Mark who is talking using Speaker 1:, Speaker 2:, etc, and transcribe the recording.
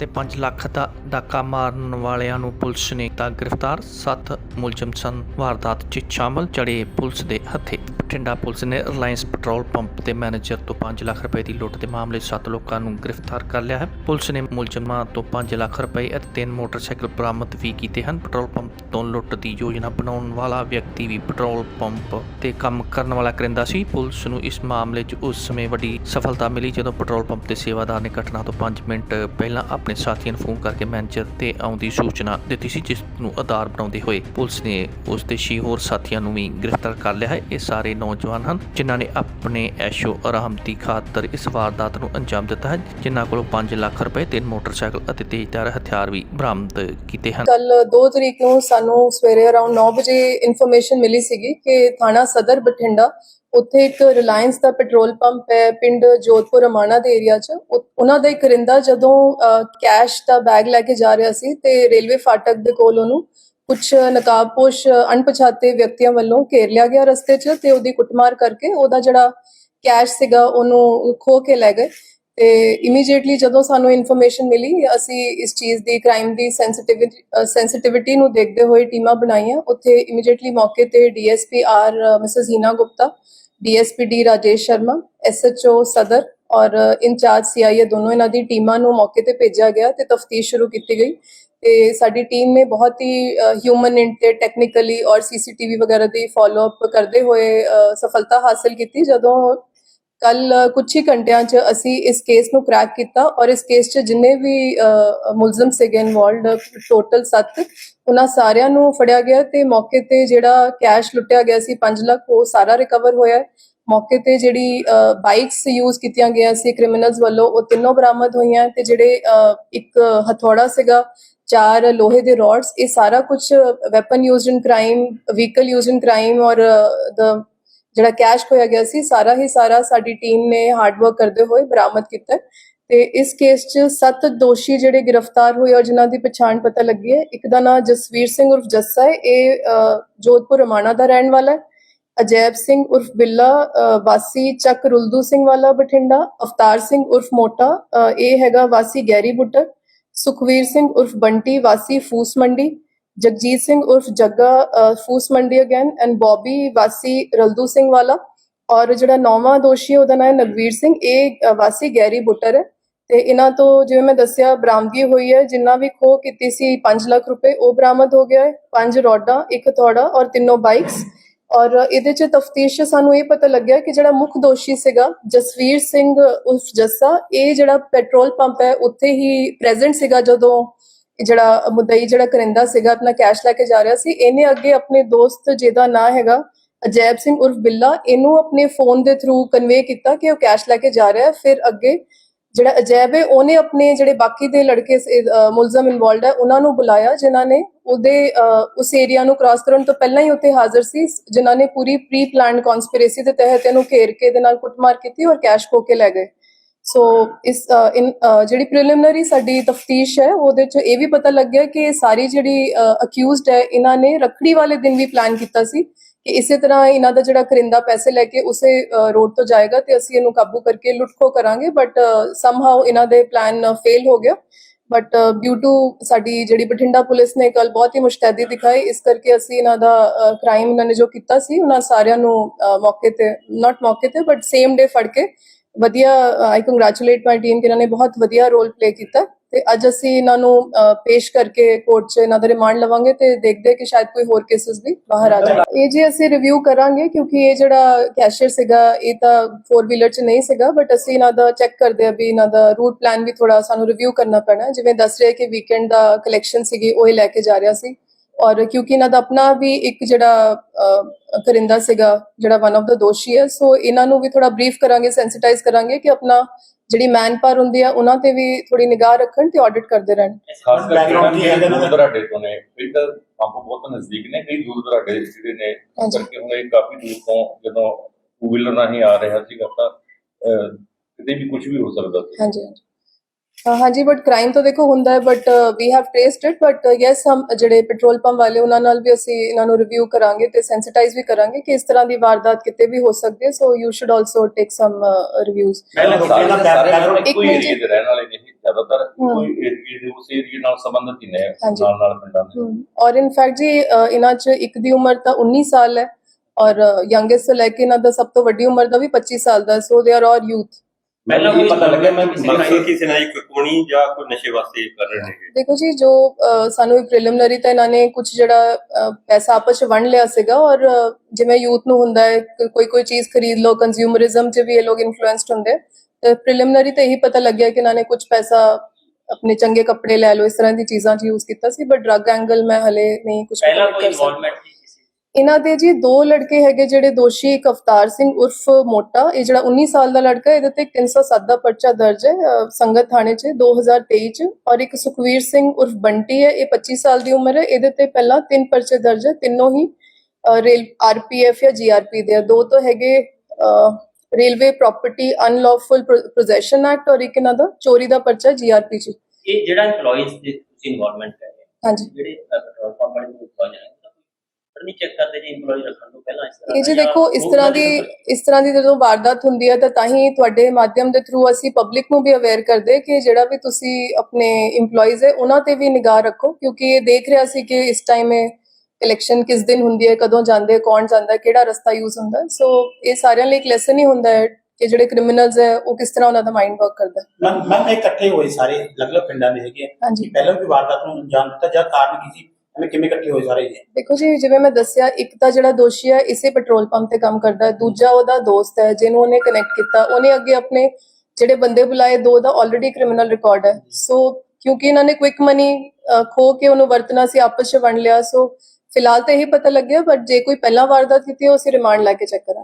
Speaker 1: ਅਤੇ 5 ਲੱਖ ਦਾ ਡਾਕਾ ਮਾਰਨ ਵਾਲਿਆਂ ਨੂੰ ਪੁਲਿਸ ਨੇ ਤਾਂ ਗ੍ਰਿਫਤਾਰ। 7 ਮੁਲਜ਼ਮ ਸਨ। ਵਾਰਦਾਤ 'ਚ ਸ਼ਾਮਲ ਜੜੇ ਪੁਲਿਸ ਦੇ ਹੱਥੇ। ਬਠਿੰਡਾ ਪੁਲਿਸ ਨੇ ਰਿਲਾਇੰਸ ਪੈਟਰੋਲ ਪੰਪ ਦੇ ਮੈਨੇਜਰ ਤੋਂ 5 ਲੱਖ ਰੁਪਏ ਦੀ ਲੁੱਟ ਦੇ ਮਾਮਲੇ 'ਚ 7 ਲੋਕਾਂ ਨੂੰ ਗ੍ਰਿਫਤਾਰ ਕਰ ਲਿਆ ਹੈ। ਪੁਲਿਸ ਨੇ ਮੁਲਜ਼ਮਾਂ ਤੋਂ 5 ਲੱਖ ਰੁਪਏ ਅਤੇ ਤਿੰਨ ਮੋਟਰਸਾਈਕਲ ਬਰਾਮਦ ਵੀ ਕੀਤੇ ਹਨ। ਪੈਟਰੋਲ ਪੰਪ ਤੋਂ ਲੁੱਟ ਦੀ ਯੋਜਨਾ ਬਣਾਉਣ ਵਾਲਾ ਵਿਅਕਤੀ ਵੀ ਪੈਟਰੋਲ ਪੰਪ ਤੇ ਕੰਮ ਕਰਨ ਵਾਲਾ ਕਰਿੰਦਾ ਸੀ। ਪੁਲਿਸ ਨੂੰ ਇਸ ਮਾਮਲੇ 'ਚ ਉਸ ਸਮੇਂ ਵੱਡੀ ਸਫਲਤਾ ਮਿਲੀ ਜਦੋਂ ਪੈਟਰੋਲ ਪੰਪ ਦੇ ਸੇਵਾਦਾਰ ਨੇ ਘਟਨਾ ਤੋਂ 5 ਮਿੰਟ ਪਹਿਲਾਂ ਆਪਣੇ ਸਾਥੀਆਂ ਨੂੰ ਫੋਨ ਕਰਕੇ ਮੈਨੇਜਰ ਤੇ ਆਉਂਦੀ ਸੂਚਨਾ ਦਿੱਤੀ ਸੀ, ਜਿਸ ਨੂੰ ਆਧਾਰ ਬਣਾਉਂਦੇ ਹੋਏ ਪੁਲਿਸ ਨੇ ਉਸ ਦੇ ਛੇ ਹੋਰ ਸਾਥੀਆਂ ਨੂੰ ਵੀ ਗ੍ਰਿਫਤਾਰ ਕਰ ਲਿਆ ਹੈ। ਇਹ ਸਾਰੇ ਨੌਜਵਾਨ ਹਨ, ਜਿਨ੍ਹਾਂ ਨੇ ਆਪਣੇ ਐਸ਼ੋ ਆਰਾਮ ਦੀ ਖਾਤਰ ਇਸ ਵਾਰਦਾਤ ਨੂੰ ਅੰਜਾਮ ਦਿੱਤਾ ਹੈ, ਜਿਨ੍ਹਾਂ ਕੋਲੋਂ 5 ਲੱਖ ਰੁਪਏ ਤਿੰਨ ਮੋਟਰਸਾਈਕਲ ਅਤੇ ਤੇਜ਼ਧਾਰ ਹਥਿਆਰ ਵੀ ਬਰਾਮਦ ਕੀਤੇ ਹਨ।
Speaker 2: ਕੱਲ 2 ਤਰੀਕ ਨੂੰ ਸਾਨੂੰ ਸਵੇਰੇ ਅਰਾਊਂਡ 9 ਵਜੇ ਇਨਫੋਰਮੇਸ਼ਨ ਮਿਲੀ ਸੀਗੀ ਕਿ ਥਾਣਾ ਸਦਰ ਬਠਿੰਡਾ, ਉੱਥੇ ਇੱਕ ਰਿਲਾਇੰਸ ਦਾ ਪੈਟਰੋਲ ਪੰਪ ਹੈ, ਪਿੰਡ ਜੋਧਪੁਰ ਰਮਾਣਾ ਦੇ ਏਰੀਆ 'ਚ। ਉਹਨਾਂ ਦਾ ਇੱਕ ਕਰਿੰਦਾ ਜਦੋਂ ਕੈਸ਼ ਦਾ ਬੈਗ ਲੈ ਕੇ ਜਾ ਰਿਹਾ ਸੀ ਤੇ ਰੇਲਵੇ ਫਾਟਕ ਦੇ ਕੋਲ ਉਹਨੂੰ ਕੁਝ ਨਕਾਬਪੋਸ਼ ਅਣਪਛਾਤੇ ਵਿਅਕਤੀਆਂ ਵੱਲੋਂ ਘੇਰ ਲਿਆ ਗਿਆ ਰਸਤੇ 'ਚ ਤੇ ਉਹਦੀ ਕੁੱਟਮਾਰ ਕਰਕੇ ਉਹਦਾ ਜਿਹੜਾ ਕੈਸ਼ ਸੀਗਾ ਉਹਨੂੰ ਖੋ ਕੇ ਲੈ ਗਏ ਤੇ ਇਮੀਡੀਏਟਲੀ ਜਦੋਂ ਸਾਨੂੰ ਇਨਫੋਰਮੇਸ਼ਨ ਮਿਲੀ, ਅਸੀਂ ਇਸ ਚੀਜ਼ ਦੀ ਕ੍ਰਾਈਮ ਦੀ ਸੈਂਸਿਟਿਵਿਟੀ ਸੈਂਸਿਟਿਵਿਟੀ ਨੂੰ ਦੇਖਦੇ ਹੋਏ ਟੀਮਾਂ ਬਣਾਈਆਂ। ਉੱਥੇ ਇਮੀਡੀਏਟਲੀ ਮੌਕੇ ਤੇ DSP R Mrs Heena Gupta DSP D Rajesh Sharma, SHO Sadar ਔਰ ਇੰਚਾਰਜ ਸੀਆਈਏ ਦੋਨੋਂ ਇਹਨਾਂ ਦੀ ਟੀਮਾਂ ਨੂੰ ਮੌਕੇ ਤੇ ਭੇਜਿਆ ਗਿਆ ਤੇ ਤਫਤੀਸ਼ ਸ਼ੁਰੂ ਕੀਤੀ ਗਈ। ਤੇ ਸਾਡੀ ਟੀਮ ਨੇ ਬਹੁਤ ਹੀ ਹਿਊਮਨ ਇੰਟ ਤੇ ਟੈਕਨੀਕਲੀ ਔਰ ਸੀਸੀਟੀਵੀ ਵਗੈਰਾ ਦੀ ਫਾਲੋ ਅਪ ਕਰਦੇ ਹੋਏ ਅ, ਸਫਲਤਾ ਹਾਸਲ ਕੀਤੀ ਜਦੋਂ ਕੱਲ ਕੁਝ ਹੀ ਘੰਟਿਆਂ 'ਚ ਅਸੀਂ ਇਸ ਕੇਸ ਨੂੰ ਕ੍ਰੈਕ ਕੀਤਾ ਔਰ ਇਸ ਕੇਸ 'ਚ ਜਿੰਨੇ ਵੀ ਮੁਲਜ਼ਮ ਸੀਗੇ ਇਨਵੋਲਡ ਟੋਟਲ 7 ਉਹਨਾਂ ਸਾਰਿਆਂ ਨੂੰ ਫੜਿਆ ਗਿਆ ਤੇ ਮੌਕੇ ਤੇ ਜਿਹੜਾ ਕੈਸ਼ ਲੁੱਟਿਆ ਗਿਆ ਸੀ 5 ਲੱਖ ਉਹ ਸਾਰਾ ਰਿਕਵਰ ਹੋਇਆ ਹੈ। ਮੌਕੇ ਤੇ ਜਿਹੜੀ ਬਾਈਕਸ ਯੂਜ਼ ਕੀਤੀਆਂ ਗਈਆਂ ਸੀ ਕ੍ਰਿਮੀਨਲਸ ਵੱਲੋਂ ਉਹ ਤਿੰਨੋਂ ਬਰਾਮਦ ਹੋਈਆਂ ਤੇ ਜਿਹੜੇ ਅ, ਇੱਕ ਹਥੌੜਾ ਸੀਗਾ ਚਾਰ ਲੋਹੇ ਦੇ ਰੋਡਸ ਇਹ ਸਾਰਾ ਕੁਝ weapon used in crime vehicle used in crime ਔਰ ਦਾ ਜਿਹੜਾ ਕੈਸ਼ ਖੋਇਆ ਗਿਆ ਸੀ, ਸਾਰਾ ਹੀ ਸਾਰਾ ਸਾਡੀ ਟੀਮ ਨੇ ਹਾਰਡ ਵਰਕ ਕਰਦੇ ਹੋਏ ਬਰਾਮਦ ਕੀਤਾ ਹੈ। ਤੇ ਇਸ ਕੇਸ 'ਚ ਸੱਤ ਦੋਸ਼ੀ ਜਿਹੜੇ ਗ੍ਰਿਫਤਾਰ ਹੋਏ ਔਰ ਜਿਨ੍ਹਾਂ ਦੀ ਪਛਾਣ ਪਤਾ ਲੱਗੀ ਹੈ। ਇੱਕ ਦਾ ਨਾਮ ਜਸਵੀਰ ਸਿੰਘ ਉਰਫ ਜੱਸਾ ਹੈ। ਇਹ ਜੋਧਪੁਰ ਰਮਾਣਾ ਦਾ ਰਹਿਣ ਵਾਲਾ ਹੈ। ਅਜੈਬ ਸਿੰਘ ਉਰਫ ਬਿੱਲਾ ਵਾਸੀ ਚੱਕ ਰੁਲਦੂ ਸਿੰਘ ਵਾਲਾ ਬਠਿੰਡਾ, ਅਵਤਾਰ ਸਿੰਘ ਉਰਫ ਮੋਟਾ ਇਹ ਹੈਗਾ ਵਾਸੀ ਗੈਰੀ ਬੁੱਟਰ। ਸੁਖਵੀਰ ਸਿੰਘ ਉਰਫ ਬੰਟੀ, ਵਾਸੀ ਫੂਸ ਮੰਡੀ, ਜਗਜੀਤ ਸਿੰਘ ਉਰਫ ਜੱਗਾ ਫੂਸ ਮੰਡੀ ਅਗੇਨ ਐਂਡ ਬੌਬੀ, ਵਾਸੀ ਰਲਦੂ ਸਿੰਘ ਵਾਲਾ, ਔਰ ਜਿਹੜਾ ਨੌਵਾਂ ਦੋਸ਼ੀ ਉਹਦਾ ਨਾਮ ਹੈ ਨਵਵੀਰ ਸਿੰਘ, ਇਹ ਵਾਸੀ ਗੈਰੀ ਬੁੱਟਰ ਹੈ। ਤੇ ਇਹਨਾਂ ਤੋਂ ਜਿਵੇਂ ਮੈਂ ਦੱਸਿਆ, ਬਰਾਮਦਗੀ ਹੋਈ ਹੈ, ਜਿੰਨਾ ਵੀ ਖੋਹ ਕੀਤੀ ਸੀ 5 ਲੱਖ ਰੁਪਏ, ਉਹ ਬਰਾਮਦ ਹੋ ਗਿਆ ਹੈ। ਪੰਜ ਰੋਡਾਂ, ਇੱਕ ਥੋੜਾ ਔਰ ਤਿੰਨੋਂ ਬਾਈਕਸ ਔਰ ਇਹਦੇ ਚ ਤਫਤੀਸ਼ ਸਾਨੂੰ ਇਹ ਪਤਾ ਲੱਗਿਆ ਕਿ ਜਿਹੜਾ ਮੁੱਖ ਦੋਸ਼ੀ ਸੀਗਾ, ਜਸਵੀਰ ਸਿੰਘ ਉਰਫ ਜੱਸਾ, ਇਹ ਜਿਹੜਾ ਪੈਟਰੋਲ ਪੰਪ ਹੈ, ਉੱਥੇ ਹੀ ਪ੍ਰੈਜ਼ੈਂਟ ਸੀਗਾ ਜਦੋਂ ਜਿਹੜਾ ਮੁਦਈ ਜਿਹੜਾ ਕਰਿੰਦਾ ਸੀਗਾ, ਆਪਣਾ ਕੈਸ਼ ਲੈ ਕੇ ਜਾ ਰਿਹਾ ਸੀ। ਇਹਨੇ ਅੱਗੇ ਆਪਣੇ ਦੋਸਤ ਜਿਹਦਾ ਨਾਂ ਹੈਗਾ, ਅਜੈਬ ਸਿੰਘ ਉਰਫ ਬਿੱਲਾ, ਇਹਨੂੰ ਆਪਣੇ ਫੋਨ ਦੇ ਥਰੂ ਕਨਵੇ ਕੀਤਾ ਕਿ ਉਹ ਕੈਸ਼ ਲੈ ਕੇ ਜਾ ਰਿਹਾ ਹੈ। ਫਿਰ ਅੱਗੇ ਜਿਹੜਾ ਅਜੈਬ ਹੈ, ਉਹਨੇ ਆਪਣੇ ਜਿਹੜੇ ਬਾਕੀ ਦੇ ਲੜਕੇ ਮੁਲਜ਼ਮ ਇਨਵੋਲਡ ਹੈ, ਉਹਨਾਂ ਨੂੰ ਬੁਲਾਇਆ, ਜਿਨ੍ਹਾਂ ਨੇ ਉਹਦੇ ਉਸ ਏਰੀਆ ਨੂੰ ਕ੍ਰਾਸ ਕਰਨ ਤੋਂ ਪਹਿਲਾਂ ਹੀ ਉੱਥੇ ਹਾਜ਼ਰ ਸੀ, ਜਿਨ੍ਹਾਂ ਨੇ ਪੂਰੀ ਪ੍ਰੀ ਪਲਾਨਡ ਕਨਸਪੀਰੇਸੀ ਦੇ ਤਹਿਤ ਇਹਨੂੰ ਘੇਰ ਕੇ ਇਹਦੇ ਨਾਲ ਕੁੱਟਮਾਰ ਕੀਤੀ ਔਰ ਕੈਸ਼ ਖੋ ਕੇ ਲੈ ਗਏ। ਸੋ ਇਸ ਇਨ ਜਿਹੜੀ ਪ੍ਰੀਲਿਮਿਨਰੀ ਸਾਡੀ ਤਫਤੀਸ਼ ਹੈ, ਉਹਦੇ ਚ ਇਹ ਵੀ ਪਤਾ ਲੱਗਿਆ ਕਿ ਸਾਰੀ ਜਿਹੜੀ ਅਕਿਊਜ਼ਡ ਹੈ, ਇਹਨਾਂ ਨੇ ਰੱਖੜੀ ਵਾਲੇ ਦਿਨ ਵੀ ਪਲਾਨ ਕੀਤਾ ਸੀ। ਕਿ ਇਸੇ ਤਰ੍ਹਾਂ ਇਹਨਾਂ ਦਾ ਜਿਹੜਾ ਕਰਿੰਦਾ ਪੈਸੇ ਲੈ ਕੇ ਉਸੇ ਰੋਡ ਤੋਂ ਜਾਏਗਾ ਤੇ ਅਸੀਂ ਇਹਨੂੰ ਕਾਬੂ ਕਰਕੇ ਲੁੱਟਖੋ ਕਰਾਂਗੇ ਬਟ ਸਮਹਾਉ ਇਹਨਾਂ ਦੇ ਪਲਾਨ ਫੇਲ ਹੋ ਗਿਆ। ਬਟ ਡਿਊ ਟੂ ਸਾਡੀ ਜਿਹੜੀ ਬਠਿੰਡਾ ਪੁਲਿਸ ਨੇ ਕੱਲ ਬਹੁਤ ਹੀ ਮੁਸ਼ਤੈਦੀ ਦਿਖਾਈ, ਇਸ ਕਰਕੇ ਅਸੀਂ ਇਹਨਾਂ ਦਾ ਕ੍ਰਾਈਮ ਇਹਨਾਂ ਨੇ ਜੋ ਕੀਤਾ ਸੀ, ਉਹਨਾਂ ਸਾਰਿਆਂ ਨੂੰ ਮੌਕੇ ਤੇ ਨਾਟ ਮੌਕੇ ਤੇ ਬਟ ਸੇਮ ਡੇ ਫੜ ਕੇ ਵਧੀਆ ਆਈ ਕੰਗ੍ਰੈਚੁਲੇਟ ਮਾਈ ਟੀਮ ਕਿ ਇਹਨਾਂ ਨੇ ਬਹੁਤ ਵਧੀਆ ਰੋਲ ਪਲੇ ਕੀਤਾ ਤੇ ਅੱਜ ਅਸੀਂ ਇਹਨਾਂ ਨੂੰ ਪੇਸ਼ ਕਰਕੇ ਕੋਰਟ 'ਚ ਇਹਨਾਂ ਦਾ ਰਿਮਾਂਡ ਲਵਾਂਗੇ ਤੇ ਦੇਖਦੇ ਕਿ ਸ਼ਾਇਦ ਕੋਈ ਹੋਰ ਕੇਸਸ ਵੀ ਬਾਹਰ ਆ ਜਾਣ। ਇਹ ਜੀ ਅਸੀਂ ਰਿਵਿਊ ਕਰਾਂਗੇ ਕਿਉਂਕਿ ਇਹ ਜਿਹੜਾ ਕੈਸ਼ੀਅਰ ਸੀਗਾ, ਇਹ ਤਾਂ 4 ਵੀਲਰ 'ਚ ਨਹੀਂ ਸੀਗਾ ਬਟ ਅਸੀਂ ਇਹਨਾਂ ਦਾ ਚੈੱਕ ਕਰਦੇ ਆ ਵੀ ਇਹਨਾਂ ਦਾ ਰੂਟ ਪਲਾਨ ਵੀ ਥੋੜਾ ਸਾਨੂੰ ਰਿਵਿਊ ਕਰਨਾ ਪੈਣਾ। ਜਿਵੇਂ ਦੱਸ ਰਿਹਾ ਕਿ ਵੀਕਐਂਡ ਦਾ ਕਲੈਕਸ਼ਨ ਸੀਗੀ, ਉਹ ਹੀ ਲੈ ਕੇ ਜਾ ਰਿਹਾ ਸੀ। ਔਰ ਕਿਉਂਕਿ ਇਹਨਾਂ ਦਾ ਆਪਣਾ ਵੀ ਇੱਕ ਜਿਹੜਾ ਕਰਿੰਦਾ ਸੀਗਾ ਜਿਹੜਾ ਵਨ ਆਫ ਦਾ ਦੋਸ਼ੀ ਹੈ ਸੋ ਇਹਨਾਂ ਨੂੰ ਵੀ ਥੋੜਾ ਬਰੀਫ ਕਰਾਂਗੇ ਸੈਂਸਿਟਾਈਜ਼ ਕਰਾਂਗੇ ਕਿ ਆਪਣਾ ਜਿਹੜੀ ਮੈਨ ਪਾਵਰ ਹੁੰਦੀ ਆ ਉਹਨਾਂ ਤੇ ਵੀ ਥੋੜੀ ਨਿਗਾਹ ਰੱਖਣ ਤੇ ਆਡਿਟ ਕਰਦੇ ਰਹਿਣ
Speaker 3: ਖਾਸ ਕਰਕੇ
Speaker 4: Background ਕੀ ਹੈ
Speaker 3: ਜਿਹੜੇ
Speaker 4: ਇਹਨਾਂ ਦਾ?
Speaker 3: ਦੂਰ ਦਰਾਡੇ ਤੋਂ ਨੇ ਕਈ ਤਾਂ ਪੰਪ ਬਹੁਤ ਨਜ਼ਦੀਕ ਨੇ ਕਈ ਦੂਰ ਦਰਾਡੇ ਦੇ ਜਿਹੜੇ ਨੇ। ਕਰਕੇ ਹੁਣ ਇਹ ਕਾਫੀ ਦੂਰ ਤੋਂ ਜਦੋਂ ਟੂ ਵੀਲਰ ਰਾਹੀਂ ਆ ਰਿਹਾ ਸੀਗਾ ਤਾਂ ਕਿਤੇ ਵੀ ਕੁਝ ਵੀ ਹੋ ਸਕਦਾ ਸੀ
Speaker 2: ਹਾਂਜੀ ਹਾਂਜੀ ਹਾਂਜੀ ਬਟ ਕ੍ਰਾਈਮ ਤਾਂ ਦੇਖੋ ਹੁੰਦਾ ਹੈ but we have traced it but yes ਹਮ ਜਿਹੜੇ ਪੈਟਰੋਲ ਪੰਪ ਵਾਲੇ ਉਹਨਾਂ ਨਾਲ ਵੀ ਅਸੀਂ ਇਹਨਾਂ ਨੂੰ ਰਿਵਿਊ ਕਰਾਂਗੇ ਤੇ ਸੈਂਸਿਟਾਈਜ਼ ਵੀ ਕਰਾਂਗੇ ਕਿ ਇਸ ਤਰ੍ਹਾਂ ਦੀ ਵਾਰਦਾਤ ਕਿਤੇ ਵੀ ਹੋ ਸਕਦੀ ਹੈ so you should also take some reviews
Speaker 3: ਇੱਕੋ ਏਰੀਆ ਦੇ ਰਹਿਣ ਵਾਲੇ ਨੇ। ਜ਼ਿਆਦਾਤਰ। ਕੋਈ ਏਰੀਏ ਦੇ ਉਸ ਏਰੀਏ ਨਾਲ ਸੰਬੰਧਿਤ ਹੀ ਨੇ। ਨਾਲ ਨਾਲ ਪਿੰਡਾਂ ਦੇ
Speaker 2: ਔਰ ਇਨਫੈਕਟ ਜੀ ਅ, ਇਹਨਾਂ 'ਚ ਇੱਕ ਦੀ ਉਮਰ ਤਾਂ 19 ਸਾਲ ਹੈ ਔਰ ਯੰਗੇਸਟ ਤੋਂ ਲੈ ਕੇ ਇਹਨਾਂ ਦਾ ਸਭ ਤੋਂ ਵੱਡੀ ਉਮਰ ਦਾ ਵੀ 25 ਸਾਲ ਦਾ ਸੋ ਦੇ ਆਰ ਆਲ ਯੂਥ
Speaker 3: ਮੈਨੂੰ
Speaker 4: ਕੋਈ
Speaker 3: ਪਤਾ ਲੱਗਿਆ ਮੈਂ
Speaker 4: ਕਿਸੇ
Speaker 5: ਮਕਸਦ ਕਿਸੇ ਨਾਲ ਇੱਕ ਕੋਣੀ ਜਾਂ ਕੋਈ ਨਸ਼ੇ ਵਾਸਤੇ ਕਰ ਰਹੇ ਨੇ
Speaker 2: ਦੇਖੋ ਜੀ ਜੋ ਸਾਨੂੰ ਇੱਕ ਪ੍ਰੀਲਿਮਿਨਰੀ ਤਾਂ ਇਹਨਾਂ ਨੇ ਕੁਝ ਜਿਹੜਾ ਪੈਸਾ ਆਪਸ ਚ ਵੰਡ ਲਿਆ ਸੀਗਾ ਔਰ ਜਿਵੇਂ ਯੂਥ ਨੂੰ ਹੁੰਦਾ ਹੈ ਕੋਈ ਕੋਈ ਚੀਜ਼ ਖਰੀਦ ਲਓ ਕੰਜ਼ਿਊਮਰਿਜ਼ਮ 'ਚ ਵੀ ਇਹ ਲੋਕ ਇਨਫਲੂਐਂਸਡ ਹੁੰਦੇ। ਤੇ ਪ੍ਰੀਲਿਮਿਨਰੀ ਤਾਂ ਇਹੀ ਪਤਾ ਲੱਗਿਆ ਕਿ ਇਹਨਾਂ ਨੇ ਕੁਝ ਪੈਸਾ ਆਪਣੇ ਚੰਗੇ ਕੱਪੜੇ ਲੈ ਲਓ ਇਸ ਤਰ੍ਹਾਂ ਦੀ ਚੀਜ਼ਾਂ 'ਚ ਯੂਜ਼ ਕੀਤਾ ਸੀ ਬਟ ਡਰੱਗ ਐਂਗਲ ਮੈਂ ਹਲੇ ਨਹੀਂ ਕੁਝ
Speaker 4: ਪਹਿਲਾਂ ਕੋਈ ਇਨਵੋਲਵਮੈਂਟ
Speaker 2: ਇਹਨਾਂ ਦੇ ਜੀ ਦੋ ਲੜਕੇ ਹੈਗੇ ਜਿਹੜੇ ਦੋਸ਼ੀ ਇੱਕ ਅਵਤਾਰ ਸਿੰਘ ਉਰਫ ਮੋਟਾ ਇਹ ਜਿਹੜਾ 19 ਸਾਲ ਦਾ ਲੜਕਾ ਇਹਦੇ ਤੇ ਇੱਕ 307 ਦਾ ਪਰਚਾ ਦਰਜ ਹੈ ਸੰਗਤ ਥਾਣੇ 'ਚ 2023 'ਚ ਔਰ ਇੱਕ ਸੁਖਵੀਰ ਸਿੰਘ ਉਰਫ ਬੰਟੀ ਹੈ ਇਹ 25 ਸਾਲ ਦੀ ਉਮਰ ਹੈ ਇਹਦੇ ਤੇ ਪਹਿਲਾਂ ਤਿੰਨ ਪਰਚੇ ਦਰਜ ਹੈ ਤਿੰਨੋਂ ਹੀ ਰੇਲ ਆਰਪੀਐਫ ਜਾਂ ਜੀਆਰਪੀ ਦੇ ਦੋ ਤਾਂ ਹੈਗੇ railway property unlawful possession act ਔਰ ਇੱਕ ਇਹਨਾਂ ਦਾ ਚੋਰੀ ਦਾ ਪਰਚਾ ਜੀਆਰਪੀ 'ਚ।
Speaker 4: ਇਹ ਜਿਹੜਾ EMPLOYEES ਦੇ ਤੁਸੀਂ ਇਨਵੋਲਵਮੈਂਟ ਕਰ ਰਹੇ ਹੋ
Speaker 2: ਹਾਂਜੀ।
Speaker 4: ਜਿਹੜੇ ਪੈਟਰੋਲ ਪੰਪ ਵਾਲੇ ਨੂੰ ਨਹੀਂ ਚੈੱਕ ਕਰਦੇ ਜੀ EMPLOYEE ਰੱਖਣ ਤੋਂ ਪਹਿਲਾਂ ਇਸ ਤਰ੍ਹਾਂ
Speaker 2: ਇਹ ਜੀ ਦੇਖੋ ਇਸ ਤਰ੍ਹਾਂ ਦੀ ਇਸ ਤਰ੍ਹਾਂ ਦੀ ਜਦੋਂ ਵਾਰਦਾਤ ਹੁੰਦੀ ਹੈ ਤਾਂ ਤਾਂ ਹੀ ਤੁਹਾਡੇ ਮਾਧਿਅਮ ਦੇ ਥਰੂ ਅਸੀਂ ਪਬਲਿਕ ਨੂੰ ਵੀ ਅਵੇਅਰ ਕਰਦੇ ਕਿ ਜਿਹੜਾ ਵੀ ਤੁਸੀਂ ਆਪਣੇ EMPLOYEES ਹੈ ਉਹਨਾਂ ਤੇ ਵੀ ਨਿਗਾਹ ਰੱਖੋ ਕਿਉਂਕਿ ਇਹ ਦੇਖ ਰਿਹਾ ਸੀ ਕਿ ਇਸ ਟਾਈਮ ਇਹ ਇਲੈਕਸ਼ਨ ਕਿਸ ਦਿਨ ਹੁੰਦੀ ਹੈ ਕਦੋਂ ਜਾਂਦੇ ਕੌਣ ਜਾਂਦਾ ਹੈ, ਕਿਹੜਾ ਰਸਤਾ ਯੂਜ਼ ਹੁੰਦਾ ਹੈ। ਸੋ ਇਹ ਸਾਰਿਆਂ ਲਈ ਇੱਕ ਲੈਸਨ ਹੀ ਹੁੰਦਾ ਹੈ ਕਿ ਜਿਹੜੇ ਕ੍ਰਿਮੀਨਲਸ ਹੈ ਉਹ ਕਿਸ ਤਰ੍ਹਾਂ ਉਹਨਾਂ ਦਾ ਮਾਈਂਡ ਵਰਕ ਕਰਦਾ ਹੈ
Speaker 6: ਮੈਂ ਮੈਂ ਇਕੱਠੇ ਹੋਏ ਸਾਰੇ ਅਲੱਗ-ਅਲੱਗ ਪਿੰਡਾਂ ਦੇ ਹੈਗੇ ਆ।
Speaker 2: ਹਾਂਜੀ
Speaker 6: ਕਿ ਪਹਿਲਾਂ ਵੀ ਵਾਰਦਾਤ ਨੂੰ ਅੰਜਾਮ ਦਿੱਤਾ ਜਾਂ ਕਾਰਨ ਕੀ ਸੀ ਐਵੇਂ ਕਿਵੇਂ ਇਕੱਠੇ ਹੋਏ ਸਾਰੇ ਜੀ
Speaker 2: ਦੇਖੋ ਜੀ, ਜਿਵੇਂ ਮੈਂ ਦੱਸਿਆ, ਇੱਕ ਤਾਂ ਜਿਹੜਾ ਦੋਸ਼ੀ ਹੈ ਇਸੇ ਪੈਟਰੋਲ ਪੰਪ ਤੇ ਕੰਮ ਕਰਦਾ ਹੈ। ਦੂਜਾ ਉਹਦਾ ਦੋਸਤ ਹੈ, ਜਿਹਨੂੰ ਉਹਨੇ ਕਨੈਕਟ ਕੀਤਾ। ਉਹਨੇ ਅੱਗੇ ਆਪਣੇ ਜਿਹੜੇ ਬੰਦੇ ਬੁਲਾਏ, ਦੋ ਦਾ ਆਲਰੇਡੀ ਕ੍ਰਿਮੀਨਲ ਰਿਕਾਰਡ ਹੈ। ਸੋ ਕਿਉਂਕਿ ਇਹਨਾਂ ਨੇ ਕੁਇਕ ਮਨੀ ਖੋ ਕੇ ਉਹਨੂੰ ਵਰਤਣਾ ਸੀ, ਆਪਸ ਚ ਵੰਡ ਲਿਆ। ਸੋ ਫਿਲਹਾਲ ਤਾਂ ਇਹੀ ਪਤਾ ਲੱਗਿਆ ਬਟ ਜੇ ਕੋਈ ਪਹਿਲਾਂ ਵਾਰਦਾਤ ਕੀਤੀ, ਉਹ ਅਸੀਂ ਰਿਮਾਂਡ ਲੈ ਕੇ ਚੈੱਕ ਕਰਾਂਗੇ।